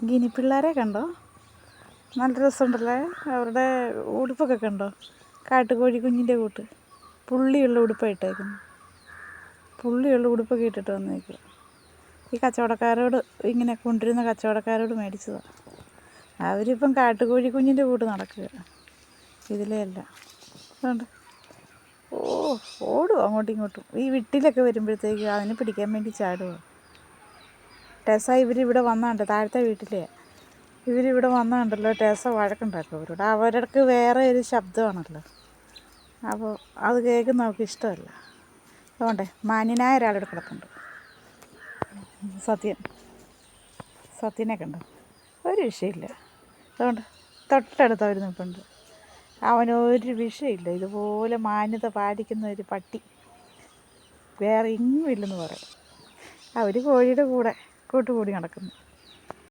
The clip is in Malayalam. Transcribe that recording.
ഗിനി പിള്ളേരെ കണ്ടോ? നല്ല രസമുണ്ടല്ലേ? അവരുടെ ഉടുപ്പൊക്കെ കണ്ടോ? കാട്ടുകോഴി കുഞ്ഞിന്റെ കൂട്ട്. പുള്ളിയുള്ള ഉടുപ്പാണ് പുള്ളിയുള്ള ഉടുപ്പൊക്കെ ഇട്ടിട്ട് വന്നേക്കുക ഈ കച്ചവടക്കാരോട് ഇങ്ങനെ കൊണ്ടിരുന്ന കച്ചവടക്കാരോട് മേടിച്ചതാണ് അവരിപ്പം കാട്ടുകോഴി കുഞ്ഞിന്റെ കൂട്ട് നടക്കുക. ഇതിലേ അല്ല. അതുകൊണ്ട് ഓ ഓടും അങ്ങോട്ടും ഇങ്ങോട്ടും. ഈ വിട്ടിലൊക്കെ വരുമ്പോഴത്തേക്ക് അതിനെ പിടിക്കാൻ വേണ്ടി ചാടുക ടെസ ഇവരിവിടെ വന്നാണ്ട് താഴത്തെ വീട്ടിലെ. ഇവരിവിടെ വന്നാണ്ടല്ലോ ടെസ വഴക്കുണ്ടാക്കും അവരോട്. അവർക്ക് വേറെ ഒരു ശബ്ദമാണല്ലോ. അപ്പോൾ അത് കേൾക്കുന്ന അവർക്ക് ഇഷ്ടമല്ല. അതുകൊണ്ടേ മാന്യനായ ഒരാളിവിടെ കിടപ്പുണ്ട്. സത്യൻ സത്യനെ കണ്ടോ. ഒരു വിഷയമില്ല. അതുകൊണ്ട് തൊട്ടടുത്ത് അവർ നിൽപ്പുണ്ട്. അവനൊരു വിഷയമില്ല. ഇതുപോലെ മാന്യത പാലിക്കുന്ന ഒരു പട്ടി. വേറെ ഇങ്ങുമില്ലെന്ന് പറയാം. അവർ കോഴിയുടെ കൂടെ കൂട്ടുകൂടി നടക്കുന്നു.